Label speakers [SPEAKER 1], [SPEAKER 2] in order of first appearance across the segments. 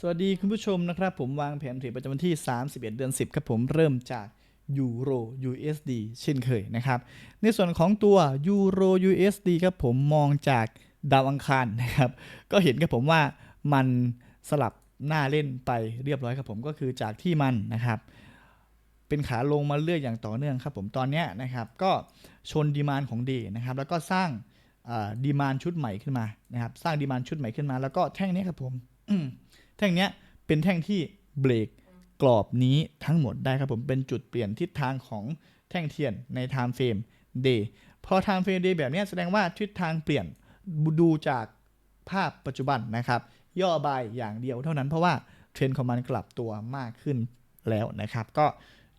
[SPEAKER 1] สวัสดีคุณผู้ชมนะครับ ผมวางแผนเทรดประจำวันที่ 31 เดือน 10 ครับผมเริ่มจากยูโร USD เช่นเคยนะครับ ในส่วนของตัวยูโร USD ครับผมมองจากดาวอังคารนะครับ ก็เห็นครับผมว่ามันสลับหน้าเล่นไปเรียบร้อยครับผมก็คือจากที่มันนะครับ เป็นขาลงมาเรื่อยอย่างต่อเนื่องครับผมตอนนี้นะครับ ก็ชนดีมานของเดนะครับ แล้วก็สร้างดีมานชุดใหม่ขึ้นมานะครับ สร้างดีมานชุดใหม่ขึ้นมา แล้วก็แท่งนี้ครับผม แท่งเนี้ยเป็นแท่งที่เบรกกรอบนี้ทั้งหมดได้ครับผมเป็นจุดเปลี่ยนทิศทางของแท่งเทียนใน time frame day พอ time frame day แบบนี้แสดงว่าทิศทางเปลี่ยนดูจากภาพปัจจุบันนะครับ ย่อบายอย่างเดียวเท่านั้นเพราะว่าเทรนด์ของมันกลับตัวมากขึ้นแล้วนะครับ ก็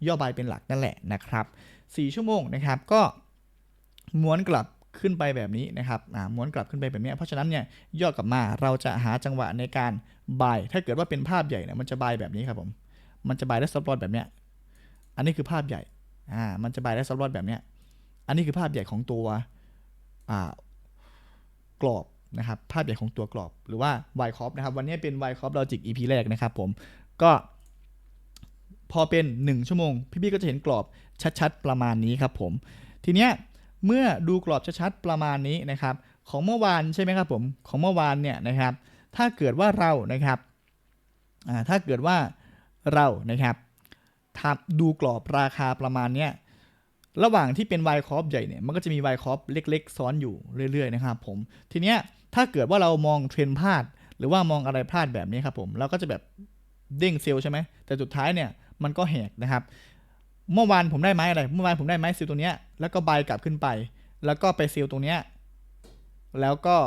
[SPEAKER 1] ย่อบายเป็นหลักนั่นแหละนะครับ 4 ชั่วโมงนะครับ ก็ม้วนกลับ ขึ้นไปแบบนี้นะครับม้วนกลับขึ้นไปแบบนี้ เพราะฉะนั้นเนี่ยย่อกลับมาเราจะหาจังหวะในการบาย ถ้าเกิดว่าเป็นภาพใหญ่เนี่ยมันจะบายแบบนี้ครับผม มันจะบายและซับลอดแบบเนี้ย อันนี้คือภาพใหญ่ อ่า มันจะบายและซับลอดแบบเนี้ย อันนี้คือภาพใหญ่ของตัว อ่ากรอบนะครับ ภาพใหญ่ของตัวกรอบ หรือว่า y c o p นะครับ วันนี้เป็น y c o p Logic EP แรกนะครับผม ก็พอเป็น 1 ชั่วโมง พี่ๆก็จะเห็นกรอบชัดๆ ประมาณนี้ครับผม ทีเนี้ย เมื่อดูกรอบชัดๆประมาณนี้นะครับ ของเมื่อวานใช่ไหมครับผมของเมื่อวานเนี่ยนะครับ ถ้าเกิดว่าเรานะครับถ้าเกิดว่าเรานะครับทำดูกรอบราคาประมาณเนี้ยระหว่างที่เป็นไวคอปใหญ่เนี่ยมันก็จะมีไวคอปเล็ก ๆ ซ้อนอยู่เรื่อยๆนะครับผมทีเนี้ยถ้าเกิดว่าเรามองเทรนพลาด หรือว่ามองอะไรพลาดแบบนี้ครับผมเราก็จะแบบเด้งเซลใช่ไหมแต่สุดท้ายเนี่ยมันก็แหกนะครับ เมื่อวานผมได้ไม้อะไร เมื่อวานผมได้ไม้ซิลตัวเนี้ย แล้วก็ใบกลับขึ้นไป แล้วก็ไปซิลตรงเนี้ย แล้วก็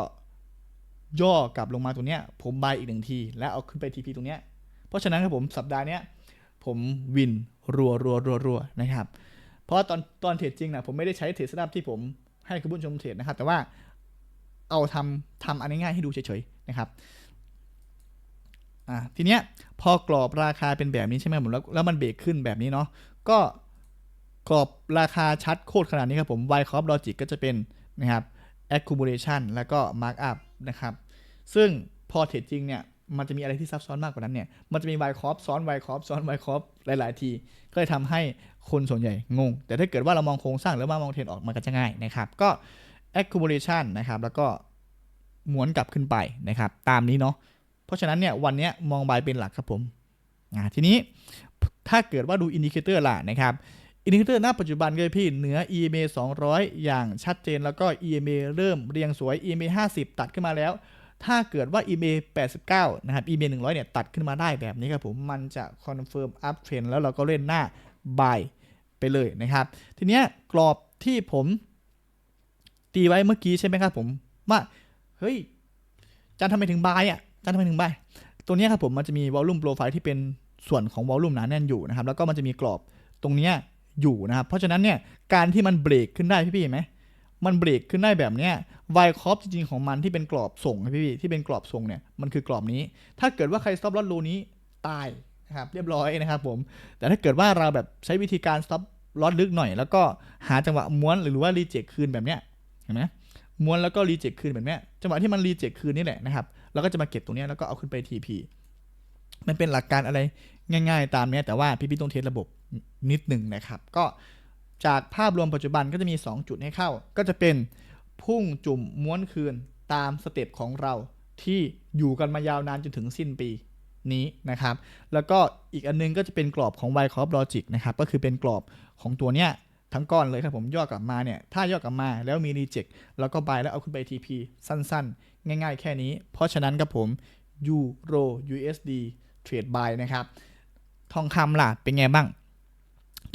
[SPEAKER 1] ย่อกลับลงมาตรงเนี้ย ผมใบอีกหนึ่งที แล้วเอาขึ้นไปทีพีตรงเนี้ย เพราะฉะนั้นครับผมสัปดาห์เนี้ยผมวินรัวรัวรัวรัวนะครับ เพราะว่าตอนตอนเทรดจริงนะผมไม่ได้ใช้เทรดสตับที่ผมให้คุณผู้ชมเทรดนะครับ แต่ว่าเอาทำทำอันง่ายๆให้ดูเฉยๆนะครับ อ่าทีเนี้ยพอกรอบราคาเป็นแบบนี้ใช่ไหมผมแล้วแล้วมันเบรกขึ้นแบบนี้เนาะก็กรอบราคาชัดโคตรขนาดนี้ครับผม y c o p logic ก็จะเป็นนะครับ accumulation แล้วก็ markup นะครับ ซึ่งพอเทรดจริงเนี่ยมันจะมีอะไรที่ซับซ้อนมากกว่านั้นเนี่ย มันจะมี y c o p ซ้อน y c o p ซ้อน y c o p หลาย ๆ ที ก็เลยทำให้คนส่วนใหญ่งง แต่ถ้าเกิดว่าเรามองโครงสร้างหรือว่ามองเทรนออกมันก็จะง่ายนะครับ ก็ accumulation นะครับ แล้วก็หม้วนกลับขึ้นไปนะครับ ตามนี้เนาะ เพราะฉะนั้นเนี่ยวันนี้มองบายเป็นหลักครับผมทีนี้ถ้าเกิดว่าดูอินดิเคเตอร์ล่ะนะครับอินดิเคเตอร์ณปัจจุบันก็พี่เหนือ EMA 200 อย่างชัดเจนแล้วก็ EMA เริ่มเรียงสวย EMA 50 ตัดขึ้นมาแล้ว ถ้าเกิดว่า EMA 89 นะครับ EMA 100 เนี่ยตัดขึ้นมาได้แบบนี้ครับผม มันจะคอนเฟิร์มอัพเทรนแล้วเราก็เล่นหน้าบายไปเลยนะครับ ทีเนี้ยกรอบที่ผมตีไว้เมื่อกี้ใช่ไหมครับผมว่าเฮ้ยจันทำไมถึงบายอะ จันทำไมถึงใบตัวนี้ครับผมมันจะมีวอลลุ่มโปรไฟล์ที่เป็นส่วนของวอลลุ่มหนาแน่นอยู่นะครับ แล้วก็มันจะมีกรอบตรงนี้อยู่นะครับ เพราะฉะนั้นเนี่ยการที่มันเบรกขึ้นได้พี่ๆเห็นไหมมันเบรกขึ้นได้แบบเนี้ยไวคอปจริงๆของมันที่เป็นกรอบส่งครับพี่ที่เป็นกรอบส่งเนี่ยมันคือกรอบนี้ ถ้าเกิดว่าใครสต็อปลอตโลนี้ตายนะครับเรียบร้อยนะครับผม แต่ถ้าเกิดว่าเราแบบใช้วิธีการสต็อปลอตลึกหน่อย แล้วก็หาจังหวะม้วนหรือว่ารีเจ็คคืนแบบเนี้ยเห็นไหม ม้วนแล้วก็รีเจ็คคืนแบบเนี้ยจังหวะที่มันรีเจ็คคืนนี่แหละนะครับเราก็จะมาเก็บตรงนี้แล้วก็เอาขึ้นไป TP มันเป็นหลักการอะไรง่าย ๆ ตามนี้แต่ว่าพี่ๆต้องเทสระบบนิดหนึ่งนะครับ ก็จากภาพรวมปัจจุบันก็จะมี 2 จุดให้เข้า ก็จะเป็นพุ่งจุ่มม้วนคืนตามสเต็ปของเราที่อยู่กันมายาวนานจนถึงสิ้นปีนี้นะครับ แล้วก็อีกอันนึงก็จะเป็นกรอบของ y c o p Logic นะครับ ก็คือเป็นกรอบของตัวเนี้ย ทั้งก้อนเลยครับผมย่อกลับมาเนี่ยถ้าย่อกลับมาแล้วมี reject แล้วก็ buy แล้วเอาขึ้นไป TP สั้นๆ ง่ายๆ แค่นี้ เพราะฉะนั้นครับผม Euro USD Trade Buy นะครับ ทองคำล่ะเป็นไงบ้าง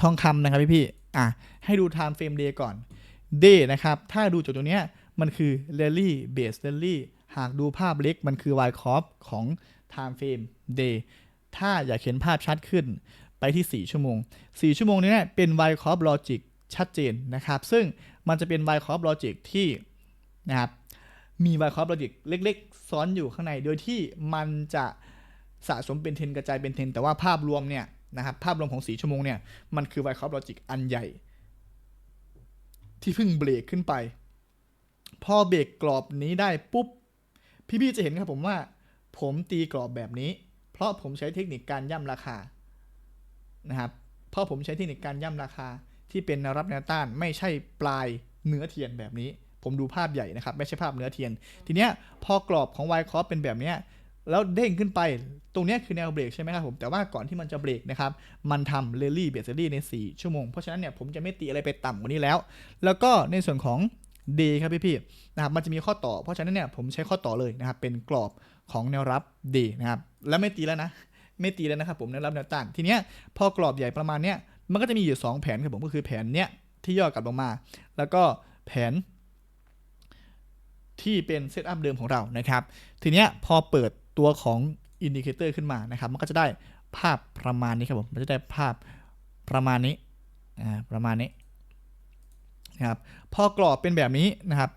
[SPEAKER 1] ทองคำนะครับพี่ๆอะให้ดู time frame day ก่อน day นะครับ ถ้าดูจากตัวเนี้ยมันคือ rally base rally หากดูภาพเล็กมันคือ y c o p ของ time frame day ถ้าอยากเห็นภาพชัดขึ้นไปที่ 4 ชั่วโมง 4 ชั่วโมงนี้เป็น y c o p logic ชัดเจนนะครับ ซึ่งมันจะเป็น y c o p logic ที่นะครับมี y c o p logic เล็กๆ ซ้อนอยู่ข้างใน โดยที่มันจะสะสมเป็นเทนกระจายเป็นเทน แต่ว่าภาพรวมเนี่ยนะครับภาพรวมของ 4 ชั่วโมงเนี่ยมันคือ y c o p logic อันใหญ่ ที่เพิ่งเบรกขึ้นไป พอเบรกกรอบนี้ได้ปุ๊บ พี่ๆจะเห็นครับผมว่า ผมตีกรอบแบบนี้ เพราะผมใช้เทคนิคการย่ำราคานะครับเพราะผมใช้เทคนิคการย่ำราคา ที่เป็นแนวรับแนวต้านไม่ใช่ปลายเนื้อเทียนแบบนี้ ผมดูภาพใหญ่นะครับ ไม่ใช่ภาพเนื้อเทียน ทีเนี้ยพอกรอบของไวคอฟเป็นแบบเนี้ยแล้วเด้งขึ้นไป ตรงเนี้ยคือแนวเบรกใช่ไหมครับผม แต่ว่าก่อนที่มันจะเบรกนะครับ มันทำเรลลี่เบสเรี่ใน 4 ชั่วโมง เพราะฉะนั้นเนี่ยผมจะไม่ตีอะไรไปต่ำกว่านี้แล้ว แล้วก็ในส่วนของ D ครับพี่ๆนะครับ มันจะมีข้อต่อ เพราะฉะนั้นเนี่ยผมใช้ข้อต่อเลยนะครับ เป็นกรอบของแนวรับ D นะครับ แล้วไม่ตีแล้วนะ ไม่ตีแล้วนะครับผมแนวรับแนวต้าน ทีเนี้ยพอกรอบใหญ่ประมาณเนี้ย มันก็จะมีอยู่ 2 แผนครับผมก็คือแผนเนี้ยที่ย่อกลับลงมา แล้วก็แผนที่เป็นเซตอัพเดิมของเรานะครับ ทีเนี้ยพอเปิดตัวของอินดิเคเตอร์ขึ้นมานะครับ มันก็จะได้ภาพประมาณนี้ครับผม มันจะได้ภาพประมาณนี้ อ่า ประมาณนี้นะครับ พอกรอบเป็นแบบนี้นะครับ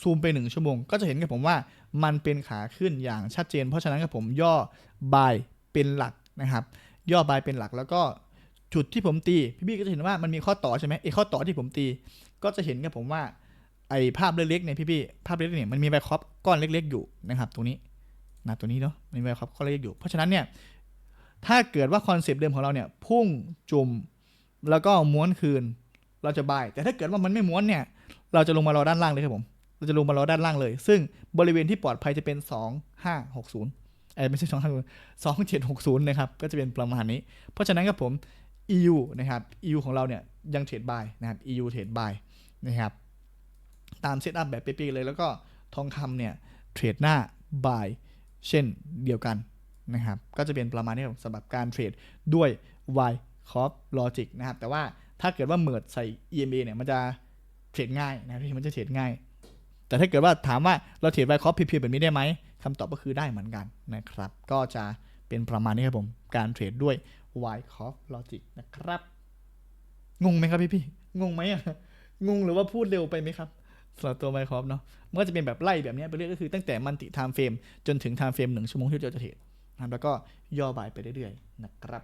[SPEAKER 1] ซูมไป 1 ชั่วโมง ก็จะเห็นกับผมว่ามันเป็นขาขึ้นอย่างชัดเจน เพราะฉะนั้นกับผมย่อบายเป็นหลักนะครับ ย่อบายเป็นหลักแล้วก็ จุดที่ผมตีพี่ๆก็จะเห็นว่ามันมีข้อต่อใช่ไหมไอ้ข้อต่อที่ผมตี ก็จะเห็นกับผมว่าไอ้ภาพเล็กๆเนี่ยพี่ๆภาพเล็กๆเนี่ยมันมีไบคอปก้อนเล็ก ๆ อยู่นะครับตรงนี้นะตัวนี้เนาะมีไบคอปก้อนเล็กๆอยู่ เพราะฉะนั้นเนี่ยถ้าเกิดว่าคอนเซปต์เดิมของเราเนี่ยพุ่งจุ่มแล้วก็ม้วนคืนเราจะบาย แต่ถ้าเกิดว่ามันไม่ม้วนเนี่ยเราจะลงมารอด้านล่างเลยครับผมเราจะลงมารอด้านล่างเลย ซึ่งบริเวณที่ปลอดภัยจะเป็น 2 5 6 0เอ้ยไม่ใช่2 5 2 7 6 0นะครับก็จะเป็นประมาณนี้ เพราะฉะนั้นครับผม EU นะครับ EU ของเราเนี่ยยังเทรดบายนะครับ EU เทรดบายนะครับตามเซตอัพแบบเป๊ะๆเลย แล้วก็ทองคำเนี่ยเทรดหน้าบายเช่นเดียวกันนะครับ ก็จะเป็นประมาณนี้ครับสำหรับการเทรดด้วย Y c o p Logic นะครับ แต่ว่าถ้าเกิดว่าเมิร์ดใส่ EMA เนี่ยมันจะเทรดง่ายนะครับพี่มันจะเทรดง่าย แต่ถ้าเกิดว่าถามว่าเราเทรด Y c o p เพียวๆแบบนี้ได้ไหมคำตอบก็คือได้เหมือนกันนะครับ ก็จะเป็นประมาณนี้ครับผม การเทรดด้วย Y c o p Logic นะครับ งงไหมครับพี่พี่ๆงงไหมอะงงหรือว่าพูดเร็วไปไหมครับสำหรับตัว y c o p เนาะมันก็จะเป็นแบบไล่แบบเนี้ยไปเรื่อยก็คือตั้งแต่มันติ time frame จนถึง time frame หนึ่งชั่วโมงที่เราจะเทรดนะครับแล้วก็ย่อบายไปเรื่อยๆนะครับ